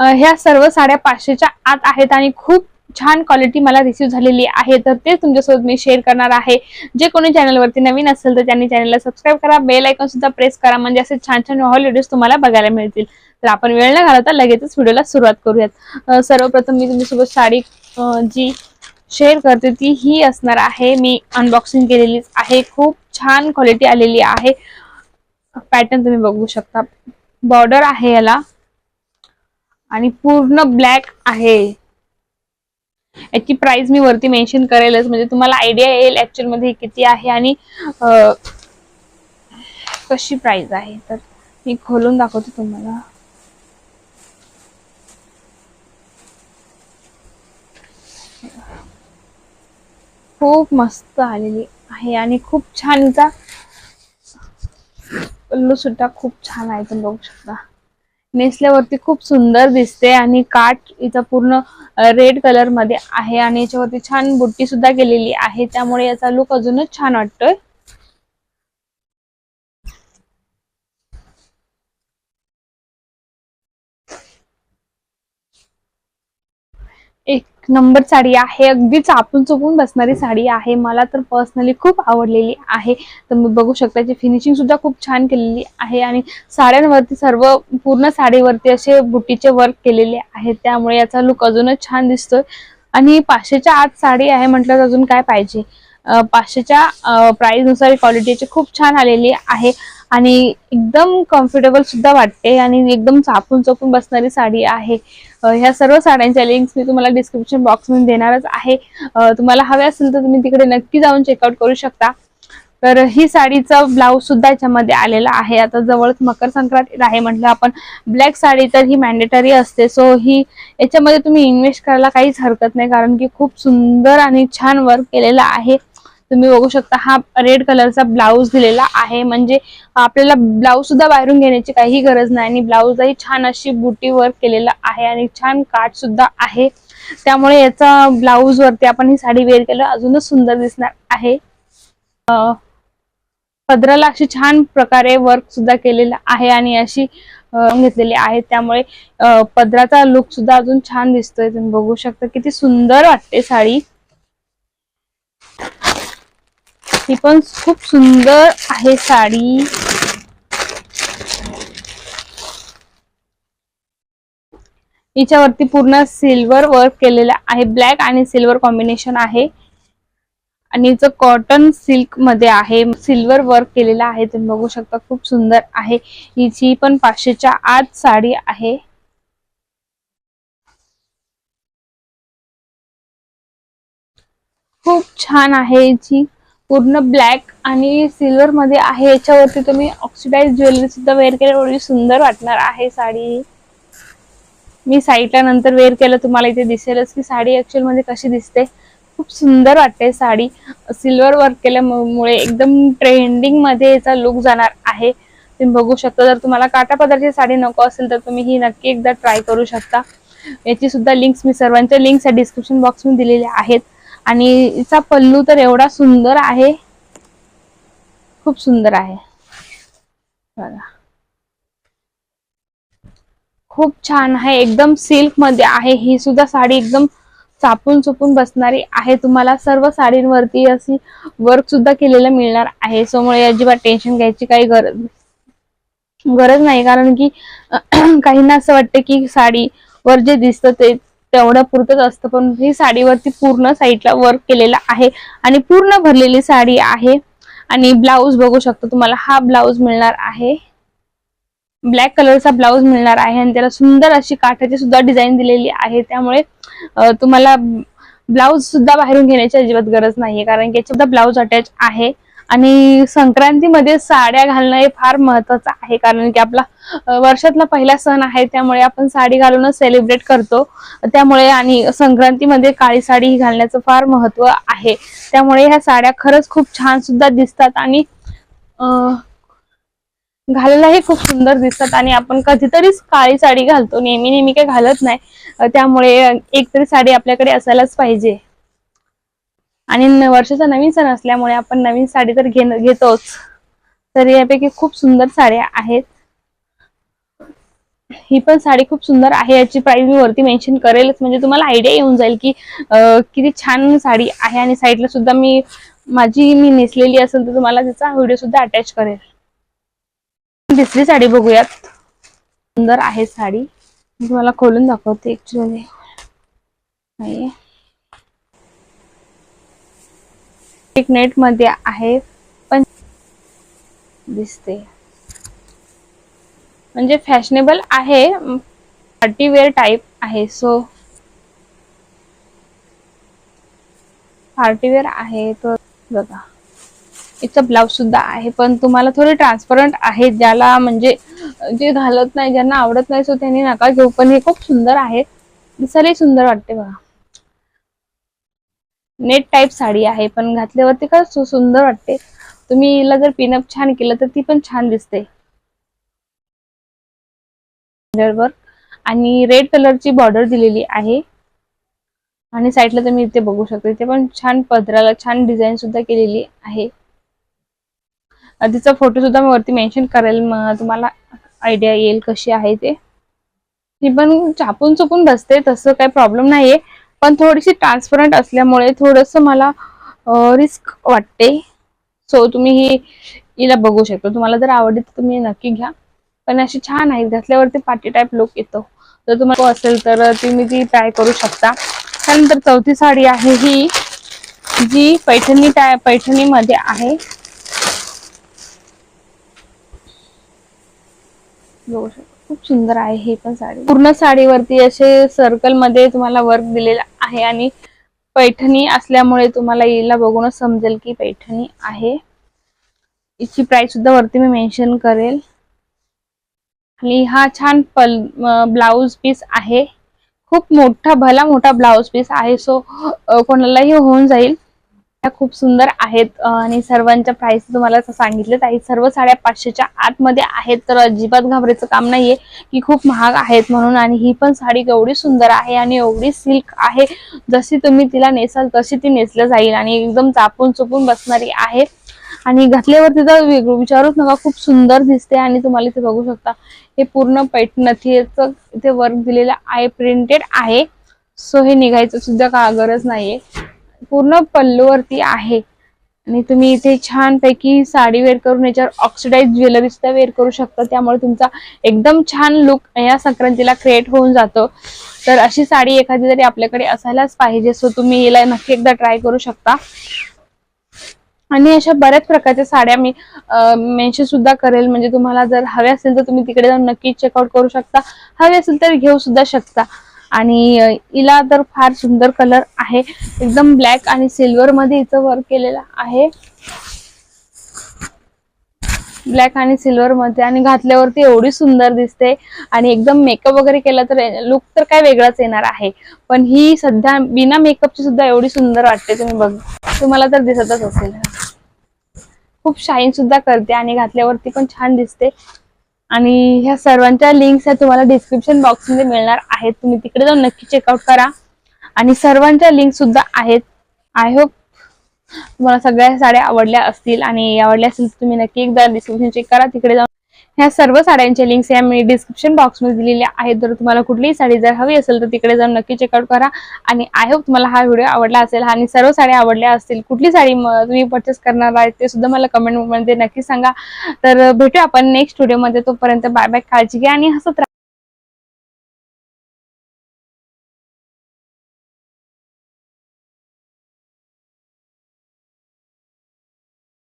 ह्या सर्व साड्या पाचशेच्या आत आहेत आणि खूप छान क्वालिटी मला रिसीव्ह झालेली आहे. तर ते तुमच्यासोबत मी शेअर करणार आहे. जे कोणी चॅनलवरती नवीन असेल तर त्यांनी चॅनलला सबस्क्राईब करा. बेल आयकॉन सुद्धा प्रेस करा. म्हणजे असे छान छान व्हिडिओज तुम्हाला बघायला मिळतील. तर आपण वेळ न घालवता लगेचच व्हिडिओला सुरुवात करूयात. सर्वप्रथम मी तुमच्यासोबत साडी जी शेअर करते ती ही असणार आहे. मी अनबॉक्सिंग केलेलीच आहे. खूप छान क्वालिटी आलेली आहे. पॅटर्न तुम्ही बघू शकता. बॉर्डर आहे याला. आणि पूर्ण ब्लॅक आहे. याची प्राइस मी वरती मेन्शन करेलच. म्हणजे तुम्हाला आयडिया येईल ऍक्च्युअलमध्ये किती आहे आणि कशी प्राइस आहे. तर मी खोलून दाखवते तुम्हाला. खूप मस्त आलेली आहे आणि खूप छान. हिचा पल्लू सुद्धा खूप छान आहे. तुम्ही बघू शकता. नेसल्यावरती खूप सुंदर दिसते आणि काठ इथं पूर्ण रेड कलरमध्ये आहे आणि याच्यावरती छान बुट्टी सुद्धा केलेली आहे. त्यामुळे याचा लुक अजूनच छान वाटतोय. एक नंबर साडी आहे. अगदी चापून चुकून बसणारी साडी आहे. मला तर पर्सनली खूप आवडलेली आहे. तर मी बघू शकता जी फिनिशिंग सुद्धा खूप छान केलेली आहे आणि साड्यांवरती सर्व पूर्ण साडीवरती असे बुटीचे वर्क केलेले आहे त्यामुळे याचा लुक अजूनच छान दिसतोय. आणि पाचशेच्या आत साडी आहे म्हटलं तर अजून काय पाहिजे? पाचशेच्या प्राईजनुसार क्वालिटीची खूप छान आलेली आहे. आणि एकदम कम्फर्टेबल सुद्धा वाटते आणि एकदम चापून चोपून बसणारी साडी आहे. ह्या सर्व साड्यांच्या लिंक्स मी तुम्हाला डिस्क्रिप्शन बॉक्समध्ये देणारच आहे. तुम्हाला हवे असेल तर तुम्ही तिकडे नक्की जाऊन चेकआउट करू शकता. तर ही साडीचा ब्लाऊज सुद्धा याच्यामध्ये आलेला आहे. आता जवळच मकर संक्रांत आहे म्हटलं आपण. ब्लॅक साडी तर ही मॅन्डेटरी असते. सो ही याच्यामध्ये तुम्ही इन्व्हेस्ट करायला काहीच हरकत नाही. कारण की खूप सुंदर आणि छान वर्क केलेला आहे. तुम्ही बघू शकता हा रेड कलरचा ब्लाऊज दिलेला आहे. म्हणजे आपल्याला ब्लाऊज सुद्धा बाहेरून घेण्याची काही गरज नाही आणि ब्लाऊजही छान अशी बुटी वर्क केलेला आहे आणि छान काठ सुद्धा आहे. त्यामुळे याचा ब्लाऊज वरती आपण ही साडी वेअर केलं अजूनच सुंदर दिसणार आहे. पदराला अशी छान प्रकारे वर्क सुद्धा केलेलं आहे आणि अशी घेतलेली आहे. त्यामुळे पदराचा लुक सुद्धा अजून छान दिसतोय. तुम्ही बघू शकता किती सुंदर वाटते साडी. ही पण खूप सुंदर आहे साडी. हिच्यावरती पूर्ण सिल्वर वर्क केलेलं आहे. ब्लॅक आणि सिल्वर कॉम्बिनेशन आहे. आणि हिचं कॉटन सिल्कमध्ये आहे. सिल्वर वर्क केलेलं आहे. तुम्ही बघू शकता खूप सुंदर आहे. हिची पण पाचशेच्या आत साडी आहे. खूप छान आहे हिची. पूर्ण ब्लॅक आणि सिल्वर मध्ये आहे. याच्यावरती तुम्ही ऑक्सिडाइज ज्वेलरी सुद्धा वेअर केल्यावर सुंदर वाटणार आहे साडी. मी साईडला नंतर वेअर केलं तुम्हाला इथे दिसेलच की साडी ऍक्च्युअलमध्ये कशी दिसते. खूप सुंदर वाटते साडी. सिल्वर वर्क केल्यामुळे एकदम ट्रेंडिंगमध्ये याचा लुक जाणार आहे. तुम्ही बघू शकता जर तुम्हाला काटा पदरची साडी नको असेल तर तुम्ही ही नक्की एकदा ट्राय करू शकता. याची सुद्धा लिंक्स मी सर्वांच्या लिंक्स डिस्क्रिप्शन बॉक्समध्ये दिलेल्या आहेत. आणि हिचा पल्लू तर एवढा सुंदर आहे. खूप सुंदर आहे. बघा. खूप छान आहे. एकदम सिल्कमध्ये आहे. ही सुद्धा साडी एकदम चापून चुपून बसणारी आहे. तुम्हाला सर्व साडींवरती अशी वर्क सुद्धा केलेलं मिळणार आहे. त्यामुळे अजिबात टेन्शन घ्यायची काही गरज गरज नाही. कारण की काहींना असं वाटतं की साडी वर जे दिसतं ते तेवढं पुरतच असतं. पण ही साडीवरती पूर्ण साईडला वर्क केलेला आहे आणि पूर्ण भरलेली साडी आहे. आणि ब्लाऊज बघू शकता तुम्हाला हा ब्लाऊज मिळणार आहे. ब्लॅक कलरचा ब्लाऊज मिळणार आहे आणि त्याला सुंदर अशी काठाची सुद्धा डिझाईन दिलेली आहे. त्यामुळे तुम्हाला ब्लाऊज सुद्धा बाहेरून घेण्याची अजिबात गरज नाहीये. कारण की याच्यात ब्लाऊज अटॅच आहे. आणि संक्रांतीमध्ये साड्या घालणं हे फार महत्वाचं आहे कारण की आपला वर्षातला पहिला सण आहे त्यामुळे आपण साडी घालूनच सेलिब्रेट करतो. त्यामुळे आणि संक्रांतीमध्ये काळी साडी ही घालण्याचं फार महत्त्व आहे. त्यामुळे ह्या साड्या खरंच खूप छान सुद्धा दिसतात आणि घालायलाही खूप सुंदर दिसतात आणि आपण कधीतरीच काळी साडी घालतो नेहमी नेहमी काही घालत नाही. त्यामुळे एक तरी साडी आपल्याकडे असायलाच पाहिजे. आणि वर्षाचा नवीन सण असल्यामुळे आपण नवीन साडी तर घेण घेतोच. तर यापैकी खूप सुंदर साड्या आहेत. ही पण साडी खूप सुंदर आहे याची प्राइस मी वरती मेन्शन करेलच. म्हणजे तुम्हाला आयडिया येऊन जाईल की किती छान साडी आहे आणि साईडला सुद्धा मी माझी मी नेसलेली असेल तर तुम्हाला त्याचा व्हिडिओ सुद्धा अटॅच करेल. दुसरी साडी बघूयात. सुंदर आहे साडी. तुम्हाला खोलून दाखवते ऍक्च्युअली नाही एक नेटमध्ये आहे पण दिसते. म्हणजे फॅशनेबल आहे पार्टी वेअर टाईप आहे सो पार्टी वेअर आहे तो बघा. इथं ब्लाउज सुद्धा आहे पण तुम्हाला थोडे ट्रान्सपरंट आहे ज्याला म्हणजे जे घालत नाही ज्यांना आवडत नाही सो त्यांनी नका घेऊ पण हे खूप सुंदर आहे. दिसायलाही सुंदर वाटते बघा. नेट टाईप साडी आहे पण घातल्यावरती का सु- सुंदर वाटते. तुम्ही हिला जर पिनअप छान केलं तर ती पण छान दिसते. आणि रेड कलरची बॉर्डर दिलेली आहे. आणि साईडला तुम्ही इथे बघू शकता इथे पण छान पदराला छान डिझाईन सुद्धा केलेली आहे. तिचा फोटो सुद्धा मी वरती मेन्शन करेल मग तुम्हाला आयडिया येईल कशी आहे ते. ती पण चापून चुपून बसते तसं काही प्रॉब्लेम नाहीये. पण थोडीशी ट्रान्सपरंट असल्यामुळे थोडस मला रिस्क वाटते. सो तुम्ही ही हिला बघू शकता. तुम्हाला जर आवडली तर तुम्ही नक्की घ्या. पण अशी छान आहे घातल्यावरती पार्टी टाईप लुक येतो. जर तुम्हाला असेल तर तुम्ही ती ट्राय करू शकता. त्यानंतर चौथी साडी आहे ही जी पैठणी टाय पैठणीमध्ये आहे. बघू शकता. खूप सुंदर आहे हे पण साडी. पूर्ण साडीवरती असे सर्कलमध्ये तुम्हाला वर्क दिलेला आहे आणि पैठणी असल्यामुळे तुम्हाला हिला बघूनच समजेल की पैठणी आहे. हिची प्राइस सुद्धा वरती मी मेन्शन करेल. आणि हा छान पल ब्लाउज पीस आहे. खूप मोठा भला मोठा ब्लाउज पीस आहे. सो कोणालाही होऊन जाईल. खूप सुंदर आहेत आणि सर्वांच्या प्राइस तुम्हाला असं सांगितलेच आहे सर्व साड्या पाचशेच्या आतमध्ये आहेत तर अजिबात घाबरायचं काम नाहीये की खूप महाग आहेत म्हणून. आणि ही पण साडी एवढी सुंदर आहे आणि एवढी सिल्क आहे. जशी तुम्ही तिला नेसाल तशी ती नेसलं जाईल आणि एकदम चापून चुपून बसणारी आहे. आणि घातल्यावरती तर वेगळं विचारूच नका खूप सुंदर दिसते आणि तुम्हाला इथे बघू शकता हे पूर्ण पैठणथीचं इथे वर्क दिलेलं आहे प्रिंटेड आहे. सो हे निघायचं सुद्धा का गरज नाहीये. पूर्ण पल्लूवरती आहे. आणि तुम्ही इथे छान पैकी साडी वेअर करून याच्यावर ऑक्सिडाईज ज्वेलरी सुद्धा वेअर करू शकता. त्यामुळे तुमचा एकदम छान लुक या संक्रांतीला क्रिएट होऊन जातो. तर अशी साडी एखादी तरी आपल्याकडे असायलाच पाहिजे. सो तुम्ही याला नक्की एकदा ट्राय करू शकता. आणि अशा बऱ्याच प्रकारच्या साड्या मी मेन्शन सुद्धा करेल. म्हणजे तुम्हाला जर हवे असेल तर तुम्ही तिकडे जाऊन नक्की चेकआउट करू शकता. हवे असेल तर घेऊ सुद्धा शकता. आणि हिला तर फार सुंदर कलर आहे. एकदम ब्लॅक आणि सिल्वर मध्ये हिचं वर्क केलेलं आहे. ब्लॅक आणि सिल्वर मध्ये आणि घातल्यावरती एवढी सुंदर दिसते. आणि एकदम मेकअप वगैरे केला तर लुक तर काय वेगळाच येणार आहे. पण ही सध्या बिना मेकअपची सुद्धा एवढी सुंदर वाटते. तुम्ही बघ तुम्हाला तर दिसतच असेल. खूप शाईन सुद्धा करते आणि घातल्यावरती पण छान दिसते. आणि ह्या सर्वांच्या लिंक्स ह्या तुम्हाला डिस्क्रिप्शन बॉक्समध्ये मिळणार आहेत. तुम्ही तिकडे जाऊन नक्की चेकआउट करा. आणि सर्वांच्या लिंक सुद्धा आहेत. आय होप तुम्हाला सगळ्या साड्या आवडल्या असतील. आणि आवडल्या असतील तुम्ही नक्की एकदा डिस्क्रिप्शन चेक करा. तिकडे जाऊन ह्या सर्व साड्यांचे लिंक्स या मी डिस्क्रिप्शन बॉक्समध्ये दिलेल्या आहेत. जर तुम्हाला कुठलीही साडी जर हवी असेल तर तिकडे जाऊन नक्की चेकआउट करा. आणि आय होप तुम्हाला हा व्हिडिओ आवडला असेल. आणि सर्व साड्या आवडल्या असतील कुठली साडी तुम्ही परचेस करणार आहे ते सुद्धा मला कमेंटमध्ये नक्की सांगा. तर भेटूया आपण नेक्स्ट व्हिडिओमध्ये तोपर्यंत बाय बाय काळजी घ्या आणि हसत राहा.